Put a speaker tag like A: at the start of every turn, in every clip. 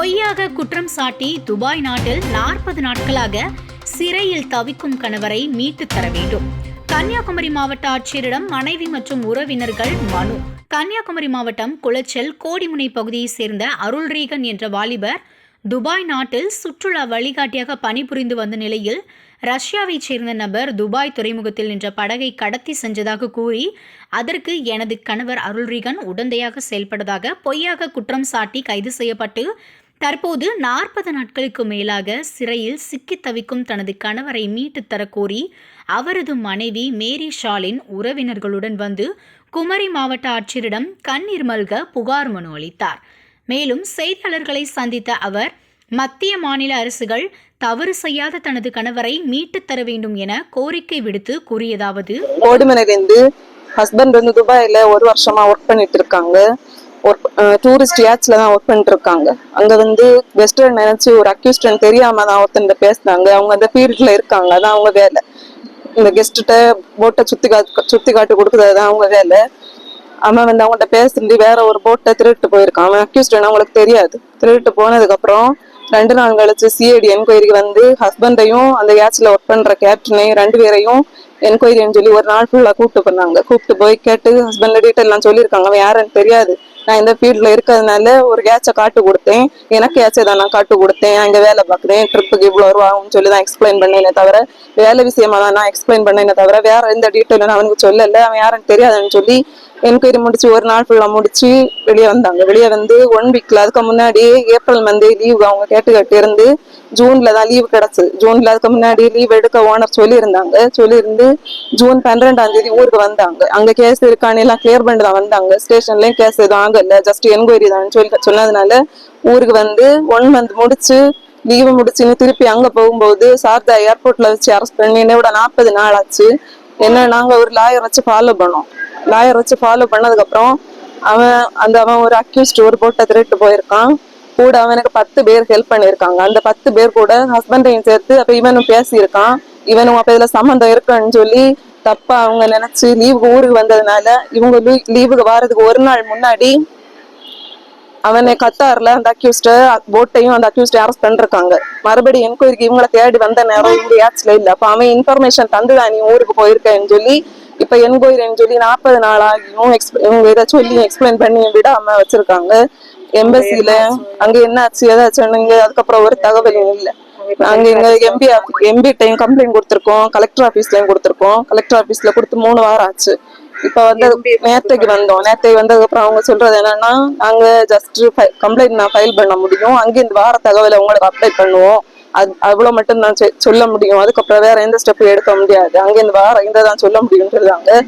A: பொய்யாக குற்றம் சாட்டி துபாய் நாட்டில் நாற்பது நாட்களாக சிறையில் தவிக்கும் கணவரை மீட்டு தர வேண்டும். கன்னியாகுமரி மாவட்ட ஆட்சியரிடம் மனைவி மற்றும் உறவினர்கள் மனு. கன்னியாகுமரி மாவட்டம் குளச்சல் கோடிமுனை பகுதியைச் சேர்ந்த அருள்ரீகன் என்ற வாலிபர் துபாய் நாட்டில் சுற்றுலா வழிகாட்டியாக பணிபுரிந்து வந்த நிலையில் ரஷ்யாவைச் சேர்ந்த நபர் துபாய் துறைமுகத்தில் நின்ற படகை கடத்தி சென்றதாக கூறி அதற்கு எனது கணவர் அருள்ரீகன் உடந்தையாக செயல்பட்டதாக பொய்யாக குற்றம் சாட்டி கைது செய்யப்பட்டு தற்போது நாற்பது நாட்களுக்கு மேலாக சிறையில் சிக்கி தவிக்கும் தனது கணவரை மீட்டு தர கோரி அவரது மனைவி மேரி ஷாலின் உறவினர்களுடன் வந்து குமரி மாவட்ட ஆட்சியரிடம் கண்ணீர் மல்க புகார் மனு அளித்தார். மேலும் செய்தியாளர்களை சந்தித்த அவர் மத்திய மாநில அரசுகள் தவறு செய்யாத தனது கணவரை மீட்டுத் தர வேண்டும் என கோரிக்கை விடுத்து கூறியதாவது
B: ஹஸ்பண்ட் வந்து துபாயில ஒரு வருஷமா ஒர்க் பண்ணிட்டு இருக்காங்க. ஒர்க் டூரிஸ்ட் யாட்ச்ல தான் ஒர்க் பண்ணிட்டு இருக்காங்க அங்க வந்து வெஸ்டர்ன் நினைச்சு ஒரு அக்யூஸ்டன் தெரியாம தான் ஒருத்தன் பேசினாங்க. அவங்க அந்த ஃபீல்ட்ல இருக்காங்க. அதான் அவங்க வேலை. இந்த கெஸ்ட்ட போட்டை சுத்தி காட்டு சுத்தி காட்டு கொடுக்குறது தான் அவங்க வேலை. அவன் வந்து அவங்கள்ட்ட பேசிட்டு வேற ஒரு போட்டை திருட்டு போயிருக்கான். அவன் அக்யூஸ்டன் அவங்களுக்கு தெரியாது. திருட்டு போனதுக்கு அப்புறம் ரெண்டு நாள் கழிச்சு சிஐடி என்கொயரிக்கு வந்து ஹஸ்பண்டையும் அந்த யாட்ச்ல ஒர்க் பண்ற கேப்டனையும் ரெண்டு பேரையும் என்கொயரின்னு சொல்லி ஒரு நாள் ஃபுல்லாக கூப்பிட்டு பண்ணாங்க கூப்பிட்டு போய் கேட்டு ஹஸ்பண்ட் டீட்டெயில் சொல்லியிருக்காங்க. அவன் யாருன்னு தெரியாது. நான் இந்த ஃபீல்டில் இருக்கிறதுனால ஒரு கேட்சை காட்டு கொடுத்தேன். எனக்கு கேட்சை தான் நான் காட்டு கொடுத்தேன். அங்க வேலை பார்க்குறேன். ட்ரிப்புக்கு இவ்வளோ ரூபா ஆகும்னு சொல்லி தான் எக்ஸ்பிளைன் பண்ணேனே தவிர வேலை விஷயமா தான் நான் எக்ஸ்பிளைன் பண்ணேனே தவிர வேற எந்த டீட்டெயிலும் நான் அவனுக்கு சொல்லலை. அவன் யாருன்னு தெரியாதுன்னு சொல்லி என்கொயரி முடிச்சு ஒரு நாள் ஃபுல்லாக முடிச்சு வெளியே வந்தாங்க. வெளியே வந்து ஒன் வீக்ல அதுக்கு முன்னாடி ஏப்ரல் வந்து லீவ் அவங்க கேட்டு கட்டி இருந்து ஜூன்ல தான் லீவ் கிடைச்சது ஜூன்ல அதுக்கு முன்னாடி லீவ் எடுக்க ஓனர் சொல்லியிருந்தாங்க. சொல்லியிருந்து ஜூன் பன்னிரெண்டாம் தேதி ஊருக்கு வந்தாங்க. அங்கே கேஸ் இருக்கான்னு எல்லாம் கிளியர் பண்ணிட்டு தான் வந்தாங்க. ஸ்டேஷன்லேயும் கேஸ் எதுவும் ஆகல. ஜஸ்ட் என்கொயரி தான் சொல்லி சொன்னதுனால ஊருக்கு வந்து ஒன் மந்த் முடிச்சு லீவு முடிச்சுன்னு திருப்பி அங்கே போகும்போது சாரதா ஏர்போர்ட்ல வச்சு அரெஸ்ட் பண்ணி என்னோட நாற்பது நாள் ஆச்சு. என்ன நாங்கள் ஒரு லாயர் வச்சு ஃபாலோ பண்ணோம். லாயர் வச்சு ஃபாலோ பண்ணதுக்கப்புறம் அவன் அந்த அவன் ஒரு அக்யூஸ்ட் ஒரு போட்டை திருட்டு போயிருக்கான். கூட அவனுக்கு பத்து பேர் ஹெல்ப் பண்ணியிருக்காங்க. அந்த பத்து பேர் கூட ஹஸ்பண்டையும் சேர்த்து அப்போ இவனும் பேசியிருக்கான். இவனும் அப்போ இதில் சம்மந்தம் இருக்குன்னு சொல்லி தப்பா அவங்க நினைச்சு லீவுக்கு ஊருக்கு வந்ததுனால இவங்க லீவுக்கு வாரதுக்கு ஒரு நாள் முன்னாடி அவனை கத்தாரில் அந்த அக்யூஸ்ட போட்டையும் அந்த அக்யூஸ்ட அரெஸ்ட் பண்ணிருக்காங்க. மறுபடியும் என்கொயரிக்கு இவங்கள தேடி வந்த நேரம் இவங்க யாட்ச்ல இல்லை. அப்போ அவன் இன்ஃபர்மேஷன் தந்துதான் நீ ஊருக்கு போயிருக்கேன்னு சொல்லி இப்ப என்கொயரின்னு சொல்லி நாற்பது நாள் ஆகியும் exp- இவங்க இதை சொல்லி எக்ஸ்பிளைன் பண்ணி விடாம வச்சிருக்காங்க. எம்பசில அங்க என்ன ஆச்சு ஏதாச்சும் சொன்னீங்க அதுக்கப்புறம் ஒரு தகவலும் இல்ல. நாங்க எங்க எம்பி எம்பி டைம் கம்ப்ளைண்ட் கொடுத்திருக்கோம் கலெக்டர் ஆபீஸ்லயும் கொடுத்திருக்கோம். கலெக்டர் ஆபீஸ்ல கொடுத்து மூணு வாரம் ஆச்சு. இப்ப வந்து நேத்தைக்கு வந்தோம். நேத்தைக்கு வந்ததுக்கு அப்புறம் அவங்க சொல்றது என்னன்னா நாங்க ஜஸ்ட் கம்ப்ளைண்ட் நான் ஃபைல் பண்ண முடியும். அங்க இந்த வார தகவலை உங்களுக்கு அப்டேட் பண்ணுவோம். அது அவ்வளவு மட்டும் தான் செ- சொல்ல முடியும். அதுக்கப்புறம் வேற எந்த ஸ்டெப்பும் எடுக்க முடியாது. அங்கே இந்த வாரம் இந்த தான் சொல்ல முடியும்னு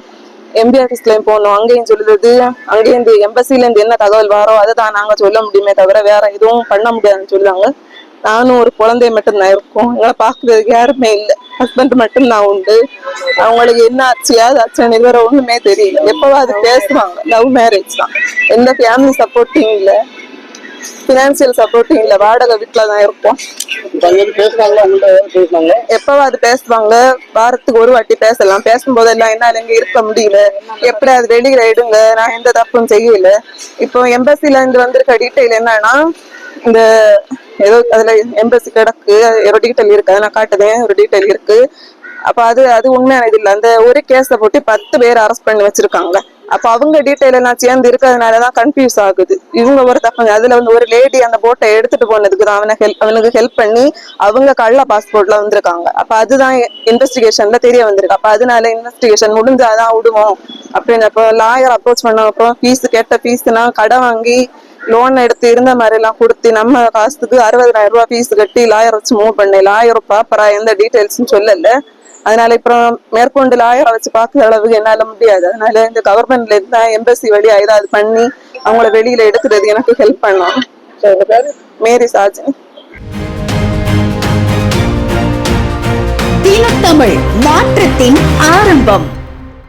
B: எம்பி ஆஃபீஸ்லயும் போகணும் அங்கேயும் சொல்லுறது அங்கேயும் இந்த எம்பசில இருந்து என்ன தகவல் வாரோ அதை தான் நாங்க சொல்ல முடியுமே தவிர வேற எதுவும் பண்ண முடியாதுன்னு சொல்லுவாங்க நானும் ஒரு குழந்தை மட்டும் தான் இருக்கோம். எங்களை பாக்குறதுக்கு யாருமே இல்லை. ஹஸ்பண்ட் மட்டும் தான் உண்டு. அவங்களுக்கு என்ன ஆச்சு ஏது ஆச்சுன்னு இதுவரை ஒண்ணுமே தெரியல. எப்பவாது பேசுவாங்க. லவ் மேரேஜ் தான். எந்த ஃபேமிலி சப்போர்ட்டிங் இல்லை. பினான்சியல் சப்போர்ட்டிங் இல்ல வாடகை வீட்டுல தான் இருப்போம். எப்பவாது பேசுவாங்க வாரத்துக்கு ஒரு வாட்டி பேசலாம். பேசும்போதெல்லாம் என்னால இங்க இருக்க முடியல? எப்படி அது வெளியில எடுங்க நான் எந்த தப்பும் செய்யல. இப்போ எம்பசில இருந்து வந்திருக்க டீட்டெயில் என்னன்னா இந்த ஏதோ அதுல எம்பசி கிடக்கு ஒரு டீட்டெயில் இருக்கு. அதை நான் காட்டுதேன் ஒரு டீட்டெயில் இருக்கு. அப்ப அது அது உண்மையானது இல்ல. அந்த ஒரு கேஸ போட்டு பத்து பேர் அரெஸ்ட் பண்ணி வச்சிருக்காங்க. அப்ப அவங்க டீட்டெயில் எல்லாம் சேர்ந்து இருக்கிறதுனாலதான் கன்ஃபியூஸ் ஆகுது. இவங்க ஒரு தப்பு அதுல வந்து ஒரு லேடி அந்த போட்டை எடுத்துட்டு போனதுக்கு தான் அவனை ஹெல்ப் அவனுக்கு ஹெல்ப் பண்ணி அவங்க கள்ள பாஸ்போர்ட்ல வந்திருக்காங்க. அப்ப அதுதான் இன்வெஸ்டிகேஷன்ல தெரிய வந்திருக்கு. அப்ப அதனால இன்வெஸ்டிகேஷன் முடிஞ்சாதான் விடுவோம் அப்படின்னு அப்போ லாயர் அப்ரோச் பண்ண அப்புறம் ஃபீஸ் கேட்ட ஃபீஸ்னா கடன் வாங்கி லோன் எடுத்து இருந்த மாதிரி எல்லாம் கொடுத்து நம்ம காசுக்கு அறுபதாயிரம் ரூபாய் ஃபீஸ் கட்டி லாயர் வச்சு மூவ் பண்ணேன் லாயர் ப்ராப்பரா எந்த டீட்டெயில்ஸும் சொல்லல. அதனால இப்போ மேற்கொண்டு லாயரை வச்சு பார்க்குற அளவுக்கு என்னால முடியாது. அதனால இந்த கவர்மெண்ட்ல இருந்தா எம்பசி வழியா ஏதாவது பண்ணி அவங்கள வெளியில எடுக்கிறது எனக்கு ஹெல்ப்
C: பண்ணலாம்.
B: மேரி சாஜினி.
A: தமிழ் மாற்றத்தின் ஆரம்பம்.